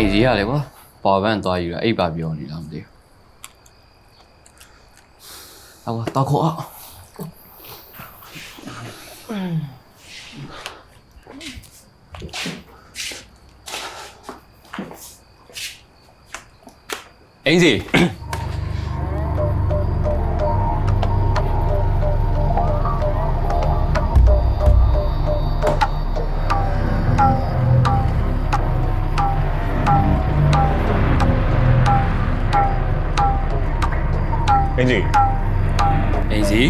အိမ်ကြီးရလေကွာပါဝမ်သွားယူတာအိပ်ပါပြောနေလားမသိဘူးဟောကွာတောက်ခေါ်အောင်အိမ်စီအင်ကြီးအိမ်စီ အိမ်စီအင်ကြီး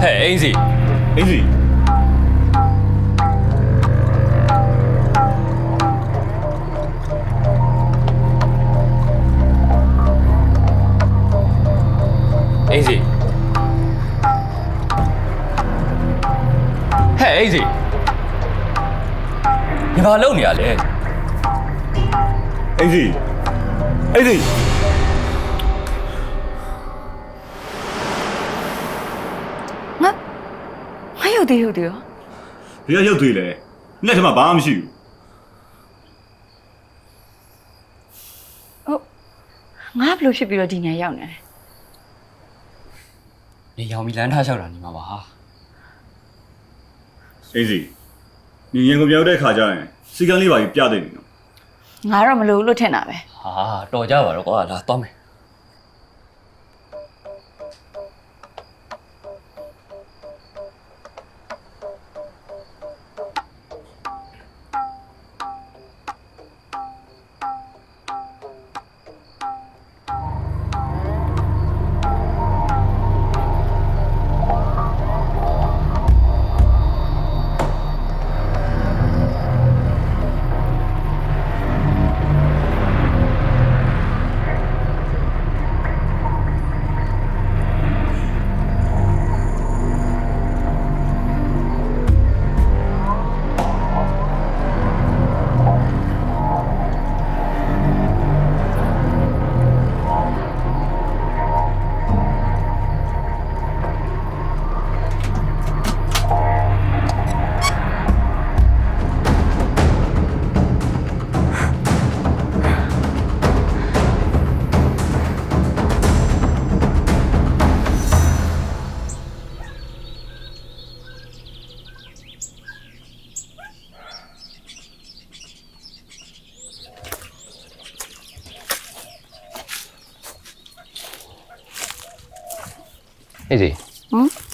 ဟဲ့အိမ်စီအ လုပ်နေရလဲအင်ကြီးအင်ကြီးငါငါရုပ်သေးရုပ်သေးရောဒီကရုပ်သေးလေလက်ထမဘာမှမရှိဘူးဟုတ်ငါဘယ်လိုဖြစ်ပြီးတော့ဒီနေရာရောက်နေလဲနေရောင်မီလန်းထားလျှောက်တာနေမှာပါဟာအင်ကြီးညီရင်ကုန်ပြောက်တဲ့ခါကျရင် စီကန်းလေးပါကြီးပြတဲ့နေနော်ငါတော့မလို့လို့ထင်တာပဲဟာတော်ကြပါတော့ကွာလာသွားမယ်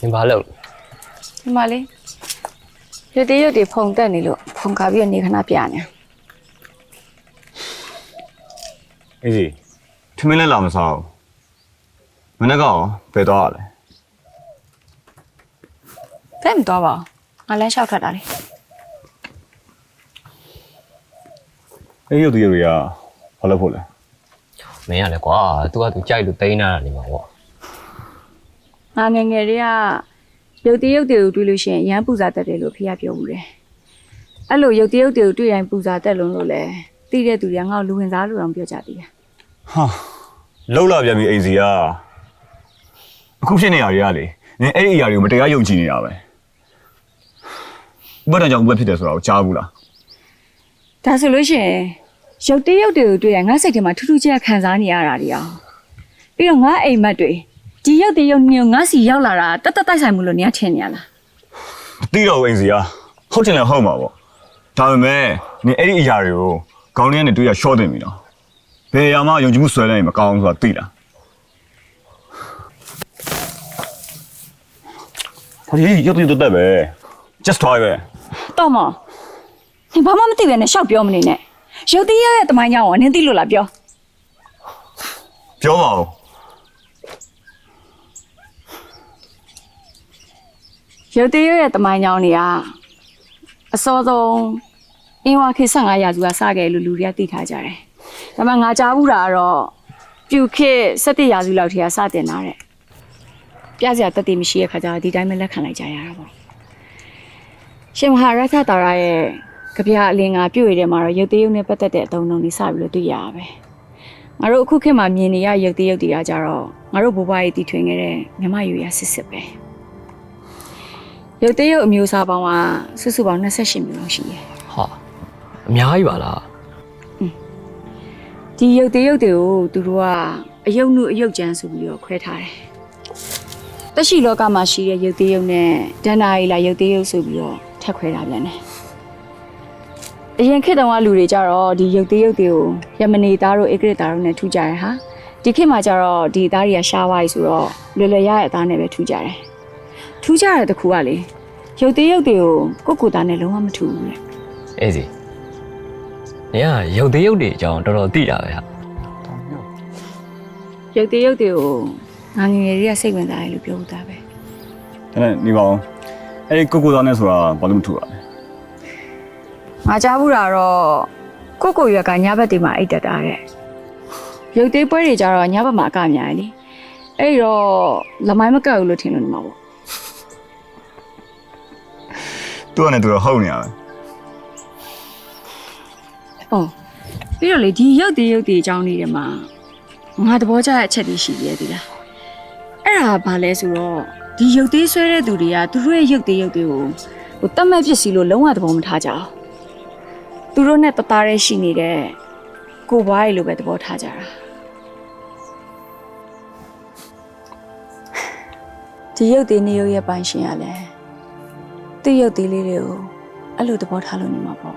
င်ဘာလုပ်လဲဒီမှာလေရုပ်သေးရုပ်တွေဖုန်တက်နေလို့ဖုန်ခါပြီးတော့နေခဏပြနေအင်ကြီးထမင်းလည်းလာမစားဘူးမနေ့ကရောဘယ်တော့ရလဲဖဲမတော့ပါဘူးငါလမ်းလျှောက်ထွက်တာလေအဲ့ရုပ်သေးတွေကဘာလို့ဖို့လဲမင်းရလဲကွာ तू က तू ကြိုက်လို့တိန်းလာတာနေမှာပေါ့ ငါငယ်ငယ်လေးကရုပ်သေးရုပ်တွေကိုတွေ့လို့ရှိရင်ရမ်းပူဇာတက်တယ်လို့ဖေကပြောဘူးတယ်အဲ့လိုရုပ်သေးရုပ်တွေကိုတွေ့ရင်ပူဇာတက်လုံးလို့လဲသိတဲ့သူတွေကငါ့ကိုလူဝင်စားလို့တော့ပြောကြသေးတယ်ဟာလောက်လာပြန်ပြီအင်ကြီးကအခုဖြစ်နေရတွေကလေနင်အဲ့ဒီအရာတွေကိုမတရားယုံကြည်နေတာပဲဥပဒေကြောင့်ဥပဒေဖြစ်တယ်ဆိုတာကိုကြားဘူးလားဒါဆိုလို့ရှိရင်ရုပ်သေးရုပ်တွေကိုတွေ့ရင်ငါစိတ်ထဲမှာထူးထူးခြားခြားခံစားနေရတာတွေအောင်ပြီးတော့ငါအိမ်မက်တွေ ဒီရုပ်သေးရုပ်ညငါစီရောက်လာတာတတ်တတ်တိုက်ဆိုင်မှုလို့နေရထင်နေရလားမသိတော့ဘူးအင်စီကဟုတ်တယ်လည်းဟုတ်မှာပေါ့ဒါပေမဲ့နင်အဲ့ဒီအရာတွေကိုခေါင်းထဲကနေတွေ့ရရှော့တင်ပြီနော်ဘယ်အရာမှယုံကြည်မှုဆွဲလိုက်ရင်မကောင်းဘူးဆိုတာသိလားဘာလို့ရုပ်တည်တော့တက်ပဲ just try ပဲတော့မနင်ဘာမှမသိပဲနဲ့ရှောက်ပြောမနေနဲ့ရုပ်သေးရုပ်ရဲ့တမိုင်းကြောင်ကိုနင်သိလို့လားပြောပြောပါဦး ရုပ်သေးရုပ်ရဲ့တမိုင်းကြောင်တွေကအစောဆုံးအင်းဝါခေတ်15ရာစုကစခဲ့လို့လူတွေကသိထားကြတယ်ဒါပေမဲ့ငါကြားဘူးတာကတော့ပြူခေတ်17ရာစုလောက်ထိကစတင်လာတဲ့ပြစရာတတ်သိမရှိတဲ့ခါကျတော့ဒီတိုင်းပဲလက်ခံလိုက်ကြရတာပေါ့ရှင်မဟာရသတာရရဲ့ကြပြအလင်္ကာပြုတ်ရတဲ့မှာတော့ရုပ်သေးရုပ်နဲ့ပတ်သက်တဲ့အသုံးအနှုန်းတွေစပြီးလို့တွေ့ရတာပဲငါတို့အခုခေတ်မှာမြင်နေရရုပ်သေးရုပ်တွေကကြတော့ငါတို့ဘိုးဘွားကြီးတည်ထွင်ခဲ့တဲ့မြမယူရစစ်စစ်ပဲ ရုပ်သေးရုပ်အမျိုးအစားပေါင်းကစုစုပေါင်း28မျိုးလောက်ရှိတယ်ဟာအများကြီးပါလားဒီရုပ်သေးရုပ်တွေကိုသူတို့ကအယုတ်နုအယုတ်ကျန်းဆိုပြီးတော့ခွဲထားတယ်။တက်ရှိလောကမှာရှိတဲ့ရုပ်သေးရုပ်နဲ့ဒန္နာရီလာရုပ်သေးရုပ်ဆိုပြီးတော့ထပ်ခွဲထားပြန်တယ်။အရင်ခေတ်တုန်းကလူတွေကြတော့ဒီရုပ်သေးရုပ်တွေကိုယမနီသားတို့ဧကရသားတို့နဲ့ထူကြတယ်ဟာ။ဒီခေတ်မှာကြတော့ဒီသားတွေကရှားသွားပြီဆိုတော့လွယ်လွယ်ရရဲ့အသားနဲ့ပဲထူကြတယ်။ ထူကြတဲ့တစ်ခုကလေရုပ်သေးရုပ်တွေကိုကိုယ့်ကိုယ်သားနဲ့လုံးဝမထူဘူးလေအေးစီနေကရုပ်သေးရုပ်တွေအကြောင်းတော်တော်သိတာပဲဟာ။ရုပ်သေးရုပ်တွေကိုငါငယ်ငယ်လေးကစိတ်ဝင်စားတယ်လို့ပြောဦးတာပဲ။ဒါနဲ့နေပါအောင်အဲ့ဒီကိုကိုသားနဲ့ဆိုတာဘာလို့မထူတာလဲငါကြားဘူးတာတော့ကိုကိုရွက်ကညဘက်တွေမှာအိတ်တက်တာတဲ့ရုပ်သေးပွဲတွေကြတော့ညဘက်မှာအကများတယ်လीအဲ့ဒီတော့လမိုင်းမကတ်ဘူးလို့ထင်လို့နေမှာပေါ့ သူကလည်းသူတော့ဟုတ်နေရပဲဟုတ်ပြီးတော့လေဒီရုပ်သေးရုပ်သေးအကြောင်းလေးတွေမှာငါသဘောကျတဲ့အချက်တွေရှိသေးတယ်ဒီလားအဲ့ဒါကဘာလဲဆိုတော့ဒီရုပ်သေးဆွဲတဲ့သူတွေကသူတို့ရဲ့ရုပ်သေးရုပ်သေးကိုဟိုတတ်မဲ့ပစ္စည်းလို့လုံးဝသဘောမထားကြအောင်သူတို့နဲ့တသားတည်းရှိနေတဲ့ကိုယ်ပွားရီလိုပဲသဘောထားကြတာဒီရုပ်သေးနေရုပ်ရဲ့ပိုင်ရှင်ရလဲ သူ့ရုပ်သေးလေးတွေကိုအဲ့လိုသဘောထားလို့နေမှာပေါ့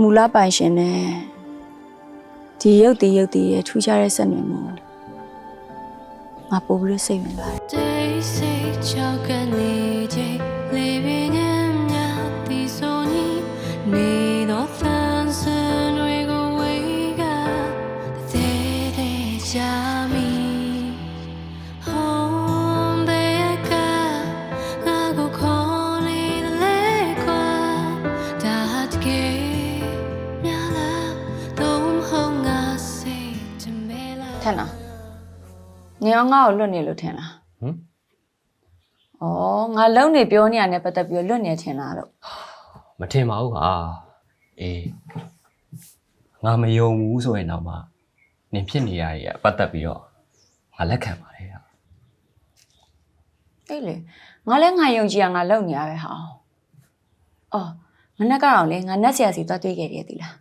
မူလပိုင်ရှင်နဲ့ဒီရုပ်သေးရုပ်သေးရဲ့ထူးခြားတဲ့ဆက်နွယ်မှုငါပို့ပြီးတော့စိတ်ဝင်စားတယ် နေအောင်ငါ့ကိုလွတ်နေလို့ထင်လားဟမ်ဩငါလုံနေပြောနေရတဲ့ပတ်သက်ပြီးတော့လွတ်နေထင်လားလို့မထင်ပါဘူးဟာအေးငါမယုံဘူးဆိုရင်တော့မှနင်ဖြစ်နေရရဲ့ပတ်သက်ပြီးတော့ငါလက်ခံပါတယ်ဟာအေးလေငါလည်းငါယုံကြည်ရငါလုံနေရပဲဟာအော်မနက်ကတော့လေငါနက်ဆရာစီသွားတွေ့ခဲ့တယ်သီလား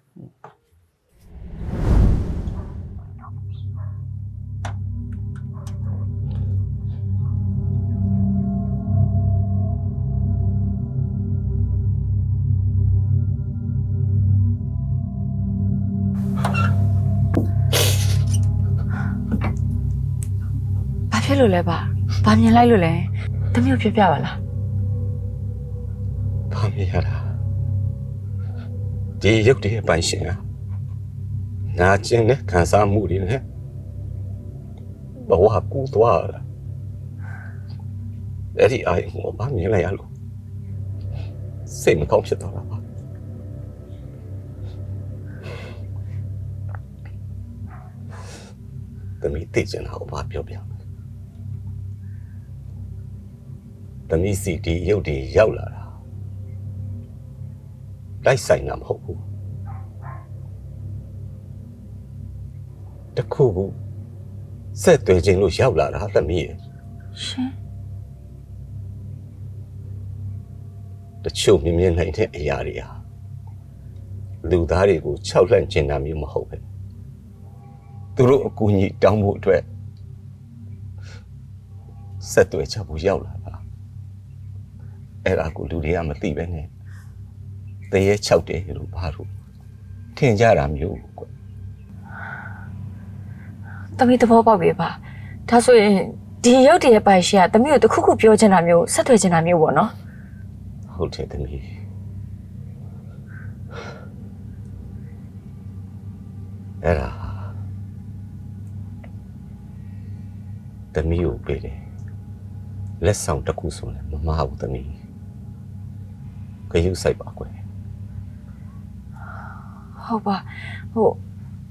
ဖြစ်လို့လဲပါဘာမြင်လိုက်လို့လဲတမျိုးပြပြပါလားဘာမြင်ရတာဒီရုပ်တည်းပိုင်ရှင်ကနာကျင်တဲ့ခံစားမှုတွေနဲ့ဘဝကူသွားတာအဲ့ဒီအိုင်ကိုဘာမြင်လိုက်ရလို့စိတ်မကောင်းဖြစ်သွားတာပါသမီးသိချင်တာကိုဘာပြောပြမလဲ သမီးစီဒီရုပ်တွေရောက်လာတာလိုက်ဆိုင်တာမဟုတ်ဘူးတခုခုဆက်သွယ်ခြင်းလို့ရောက်လာတာသမီးရဲ့ရှင်တချို့မြင်မြင်နိုင်တဲ့အရာတွေဟာလူသားတွေကိုခြောက်လှန့်ကျင်တာမျိုးမဟုတ်ပဲသူတို့အကူအညီတောင်းဖို့အတွက်ဆက်သွယ်ချက်ဘူးရောက်လာတာ အဲ့ဒါကိုလူတွေကမသိပဲနဲ့တရေခြောက်တယ်လို့ဘာလို့ထင်ကြတာမျိုးကွတမီးသဘောပေါက်ပြီပါဒါဆိုရင်ဒီရုပ်တရက်ပိုင်ရှင်ကတမီးကိုတခုခုပြောချင်တာမျိုးဆက်သွယ်ချင်တာမျိုးပေါ့နော်ဟုတ်တယ်သမီးအဲ့ဒါသမီးကိုပေးတယ်လက်ဆောင်တစ်ခုဆိုလည်းမမဟုတ်သမီး ဂယုစိုက်ပါကွယ်ဟုတ်ပါဟုတ်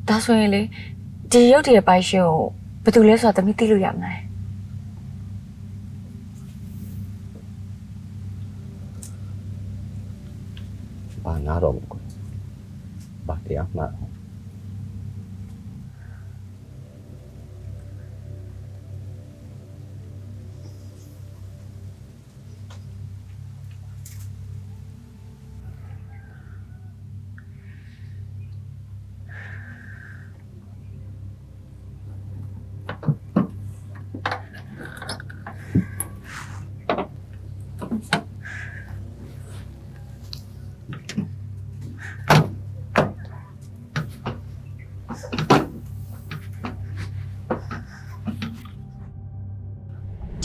ဒါဆိုရင်လေဒီရုပ်တရပိုင်းရှင်ကိုဘယ်သူလဲဆိုတာသမီးသိလို့ရမလားဘာနာတော့မကွယ်ဘာတရားမှ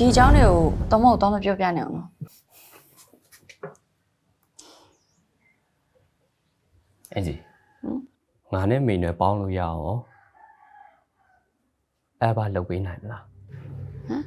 ဒီအကြောင်းတွေကိုတော့မဟုတ်တော့မပြောပြနဲ့အောင်နော်အင်ကြီးငါနဲ့မိနဲ့ပေါင်းလို့ရအောင်အဲ့ဘာလုပ်ပေးနိုင်မလားဘက်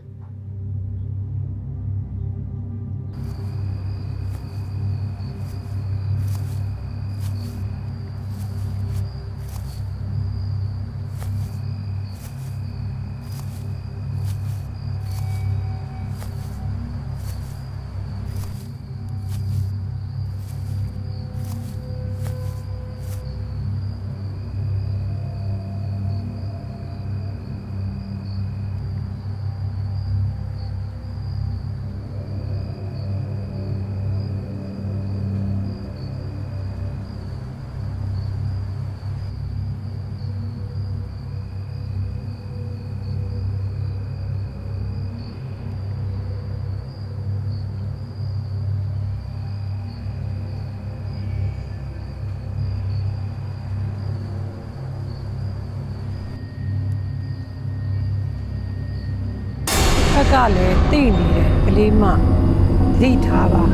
ကလည်းတိနေတယ်ကလေးမသိထားပါ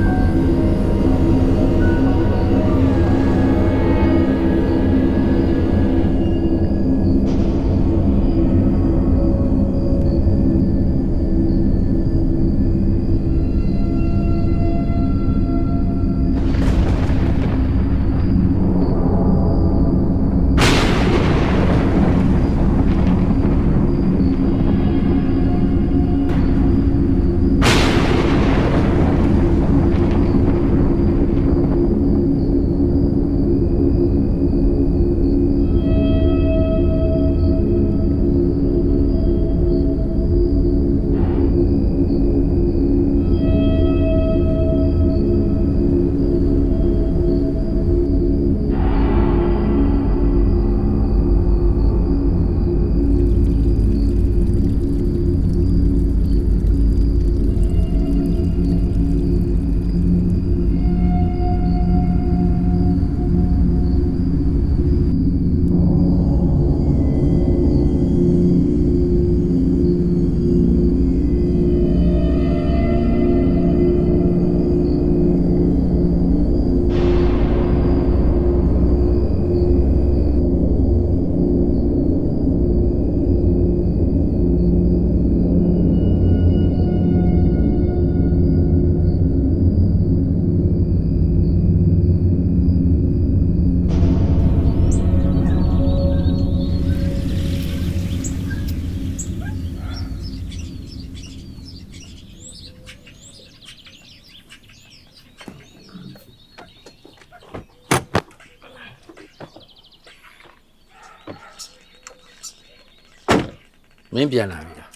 င်းပြန်လာပြီလား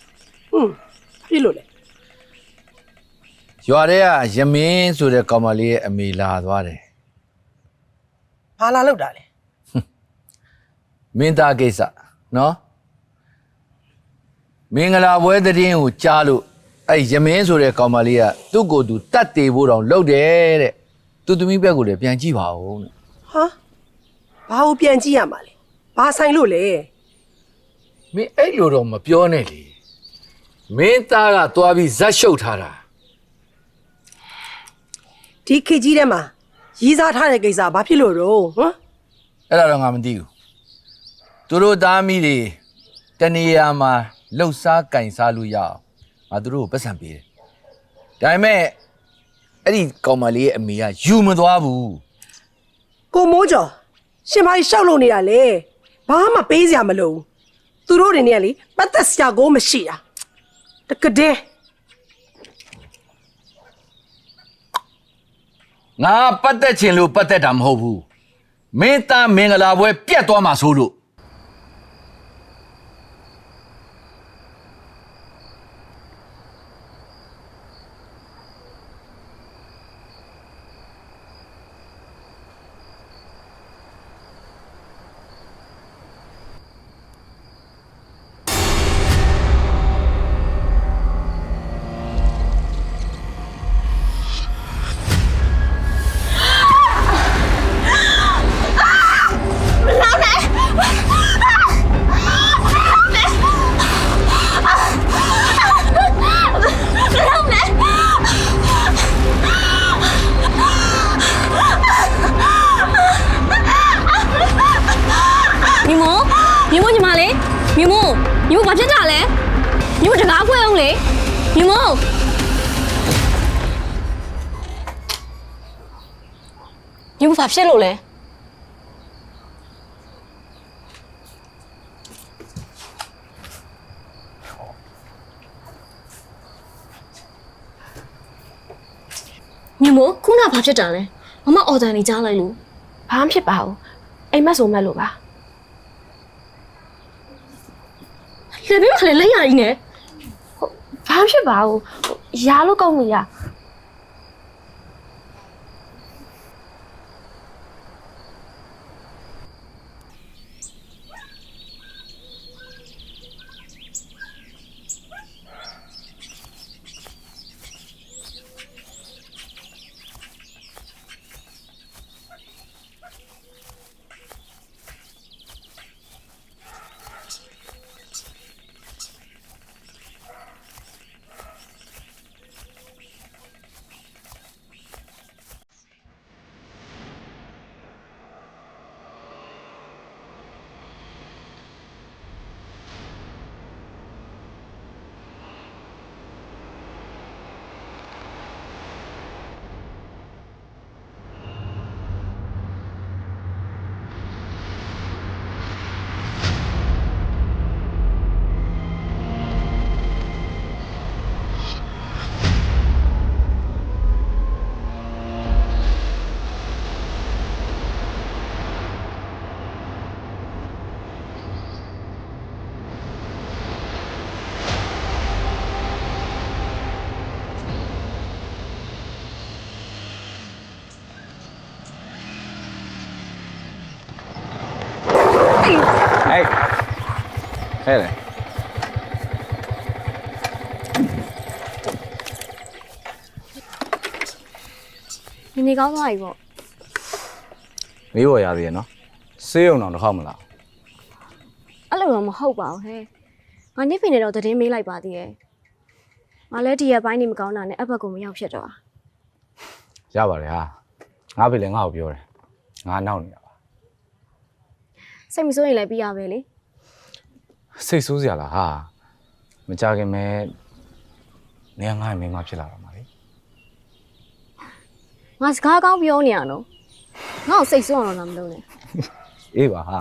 ဟွန်းဖြစ်လို့လေရွာထဲကယမင်းဆိုတဲ့ကောင်မလေးရဲ့အမေလာသွားတယ်ဘာလာလောက်တာလဲမင်းသားကိစ္စနော်မင်္ဂလာပွဲသတည်င်းကိုကြားလို့အဲ့ယမင်းဆိုတဲ့ကောင်မလေးကသူ့ကိုယ်သူတတ်သေးဖို့တောင်လုပ်တယ်တဲ့သူသမီးဘက်ကိုလည်းပြန်ကြည့်ပါဦးတဲ့ဟာဘာကိုပြန်ကြည့်ရမှာလဲဘာဆိုင်လို့လဲ မင်းအဲ့လိုတော့မပြောနဲ့လေမင်းသားကသွားပြီးဇက်ရှုပ်ထားတာဒီခေတ်ကြီးထဲမှာရီးစားထားတဲ့ကိစ္စဘာဖြစ်လို့တော့ဟမ်အဲ့ဒါတော့ငါမသိဘူးသူတို့သားမိတွေတနေရာမှာလှုပ်ရှားကင်စားလို့ရအောင်ငါသူတို့ကိုပတ်စံပေးတယ်ဒါပေမဲ့အဲ့ဒီကောင်မလေးရဲ့အမေကယူမသွားဘူးကိုမိုးကျော်ရှင်ဘာကြီးရှောက်လို့နေတာလဲဘာမှပေးစရာမလိုဘူး သူတို့တွေနဲ့ကလေပတ်သက်စရာကိုမရှိတာတကတဲ့ငါပတ်သက်ချင်လို့ပတ်သက်တာမဟုတ်ဘူးမင်းသားမင်္ဂလာပွဲပြတ်သွားမှာဆိုလို့ ဘာဖြစ်လို့လဲညီမို့ခုနဘာဖြစ်တာလဲမမအော်ဒန်နေကြားလိုက်လို့ဘာမှဖြစ်ပါဘူးအိမ်မက်ဆိုမက်လို့ပါလေဘေးမှာလည်းလက်ရည်နဲ့ဘာမှဖြစ်ပါဘူးဟိုရားလို့ကောင်းပြီလား ကောင်းသွားပြီပေါ့မေးပေါ်ရသေးရဲ့နော်စေးုံတော့တစ်ခေါက်မလားအဲ့လိုတော့မဟုတ်ပါဘူးဟဲ့ငါညစ်ဖိနေတော့သတင်းမေးလိုက်ပါသေးရဲ့ငါလည်းဒီရက်ပိုင်းနေမကောင်းတာနဲ့အဘက်ကိုမရောက်ဖြစ်တော့ရပါတယ်ဟာငါဖေလည်းငါ့ကိုပြောတယ်ငါနောက်နေတာပါစိတ်မစိုးရင်လည်းပြီးရပဲလေစိတ်ဆိုးစရာလားဟာမကြခင်မဲ့နေငါ့ရဲ့မိန်းမဖြစ်လာတော့မှာလေ ငါစကားကောင်းပြောနေရနော်ငါ့ကိုစိတ်ဆိုးအောင်တော့မလုပ်နဲ့အေးပါဟာ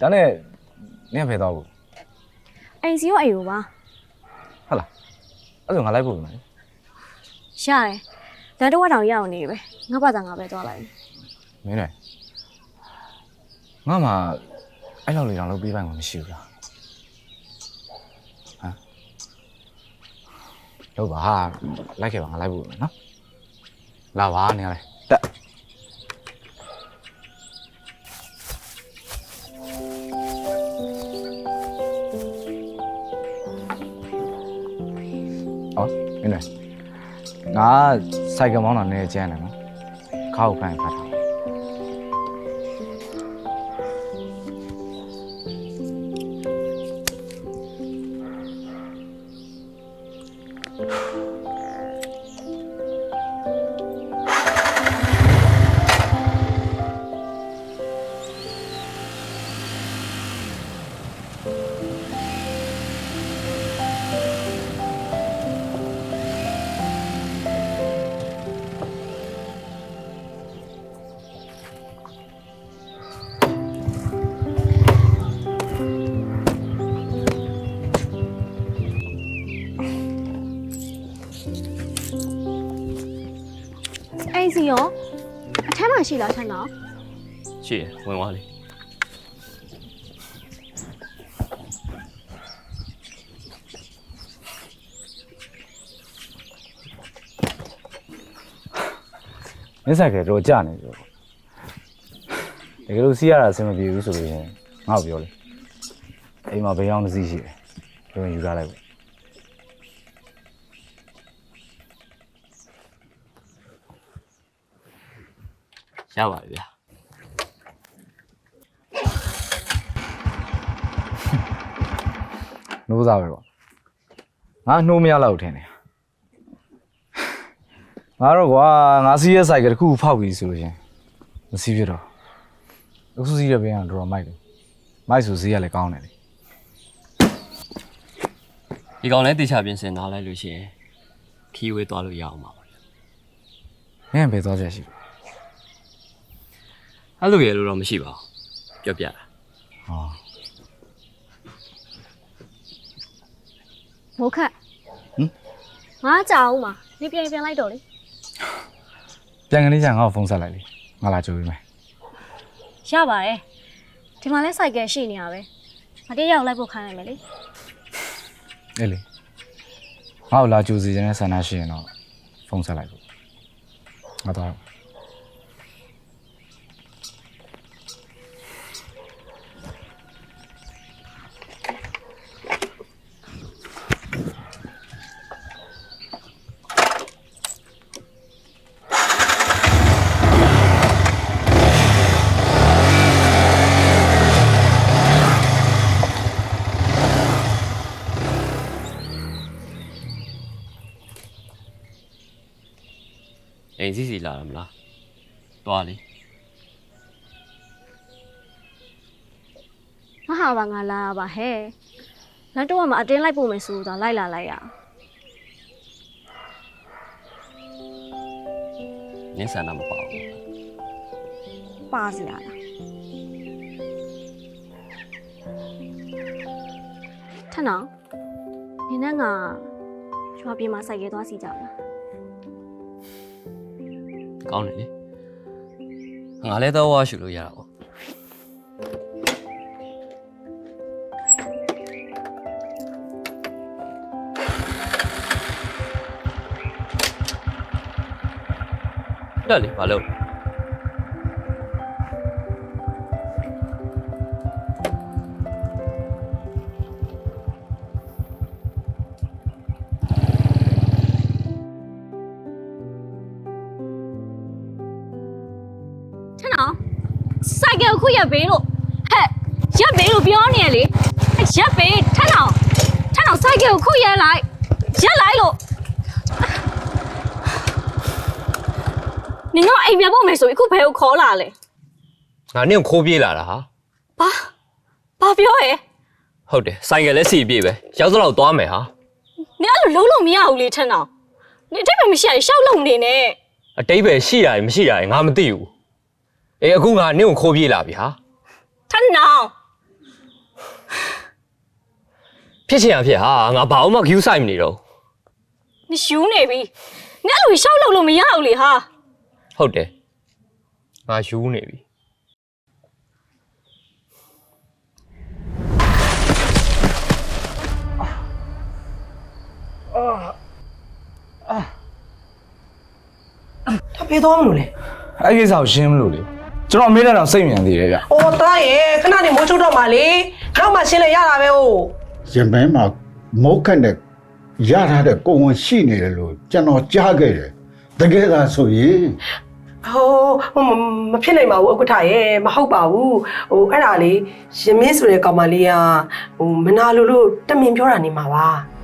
ဒါနဲ့နေဖယ်တော့ဘူးအိမ်စီရောအိမ်ကိုပါဟုတ်လားအဲ့ဒါဆိုငါလိုက်ဖို့ပြီမလေးရတယ်လမ်းတော့တောင်ရအောင်နေပဲငါဘာသာငါပဲသွားလိုက်မင်းနဲ့ငါမှအဲ့လောက်လေးတောင်လုပ်ပေးပိုင်မှာမရှိဘူးလားဟမ်လို့ပါဟာလိုက်ခဲ့ပါငါလိုက်ဖို့ပြီနော် လာပါနေရလေတက်ဟောမင်းနဲ့ငါစိုက်ကမောင်းတာနည်းနည်းကျန်းတယ်နော်ခါ့ကိုဖမ်းဖတ်တာ ဝင်သွားလေမင်းဆိုင်ကတော့ကြာနေပြီပေါ့တကယ်လို့စီးရတာအဆင်မပြေဘူးဆိုလို့ရင်ငါ့ကိုပြောလေအိမ်မှာဘယ်အောင်တစ်စီးရှိတယ်ပြောရင်ယူထားလိုက်ပေါ့ရပါတယ်ဗျာ နှိုးစားပဲပေါ့ငါနှိုးမရတော့ဘူးထင်တယ်ငါတော့ကွာငါစီးရဆိုင်ကတစ်ခုဖောက်ပြီဆိုလို့ရှင်မစီးပြတော့အခုစီးရပြန်အောင်တော့မိုက်တယ်မိုက်ဆိုစီးရလည်းကောင်းတယ်လေဒီကောင်လည်းတေချာပြင်ဆင်ထားလိုက်လို့ရှိရင်ခီးဝေးသွားလို့ရအောင်ပါဗျာမင်းကဘယ်သွားချက်ရှိလဲအဲ့လိုရလို့တော့မရှိပါဘူးပြောပြတာ ဟော မိုးခတ်ငါကြောက်ဦးမှာနေပြန်ပြန်လိုက်တော့လေပြန်ကနေကျငါ့ကိုဖုန်းဆက်လိုက်လေငါလာကြိုပြီးမယ်ရပါတယ်ဒီမှာလဲစိုက်ကယ်ရှိနေရပဲမတည့်ရောက်လိုက်ဖို့ခိုင်းလိုက်မယ်လေအေးလေငါ့ကိုလာကြိုစီခြင်းနဲ့ဆန္ဒရှိရင်တော့ဖုန်းဆက်လိုက်ပေါ့ငါတော့ အိမ်စီစီလာရမလားသွားလေမဟာပါငါလာပါဟဲ့နောက်တော့မှအတင်းလိုက်ပို့မယ်ဆိုတော့လိုက်လာလိုက်ရအောင်နင်းဆန္ဒမပါဘူးပါစီရလားထနောင်နင်းနဲ့ငါရွာပြေမှာစိုက်ကယ်သွားစီကြမလား ကောင်းတယ်လေငါလည်းတော့ဝါရှူလို့ရတာပေါ့တက်လေဘာလို့ ခုရက်ပေးလို့ဟဲ့ရက်ပေးလို့ပြောနေရလေဟဲ့ရက်ပေးထနောင်ထနောင်စိုက်ကယ်ကိုခုရက်လိုက်ရက်လိုက်လို့နင်တော့အိမ်ပြန်ပို့မယ်ဆိုပြီးအခုဘယ်ကိုခေါ်လာလဲငါနင့်ကိုခိုးပြေးလာတာဟာဘာဘာပြောရဲဟုတ်တယ်ဆိုင်ကလည်းစီပြေးပဲရောက်တော့သွားမယ်ဟာနင်အဲ့လိုလုံးလို့မရဘူးလေထနောင်နင်အတိတ်ပဲမရှိရရင်ရှောက်လုံးနေနဲ့အတိတ်ပဲရှိရတယ်မရှိရတယ်ငါမသိဘူး အေးအခုငါနင့်ကိုခိုးပြေးလာပြီဟာထနောင်ဖြစ်ချင်ရဖြစ်ဟာငါဘာအောင်မှဂယူးဆိုင်မနေတော့နင်ယူနေပြီနင်အဲ့လိုရှောက်လုံးလို့မရဘူးလေဟာဟုတ်တယ်ငါယူနေပြီဒါဖေးသွားမလို့လေအဲ့ဒီကိစ္စကိုရှင်းမလို့လေ ကျွန်တော်အမေနဲ့တော့စိတ်မြန်သေးတယ်ဗျ။အော်တားရဲ့ခဏနေမိုးချုပ်တော့မှလေ။နောက်မှရှင်းလဲရတာပဲဟုတ်ရမင်းမှာမုတ်ခတ်နဲ့ရထားတဲ့ကိုယ်ဝင်ရှိနေတယ်လို့ကျွန်တော်ကြားခဲ့တယ်တကယ်သာဆိုရင်။ဟိုဟိုမမဖြစ်နိုင်ပါဘူးဥက္ကဋ္ဌရဲ့မဟုတ်ပါဘူး။ဟိုအဲ့ဒါလေရင်မင်းဆိုတဲ့ကောင်မလေးကဟိုမနာလို့လို့တမင်ပြောတာနေမှာပါ။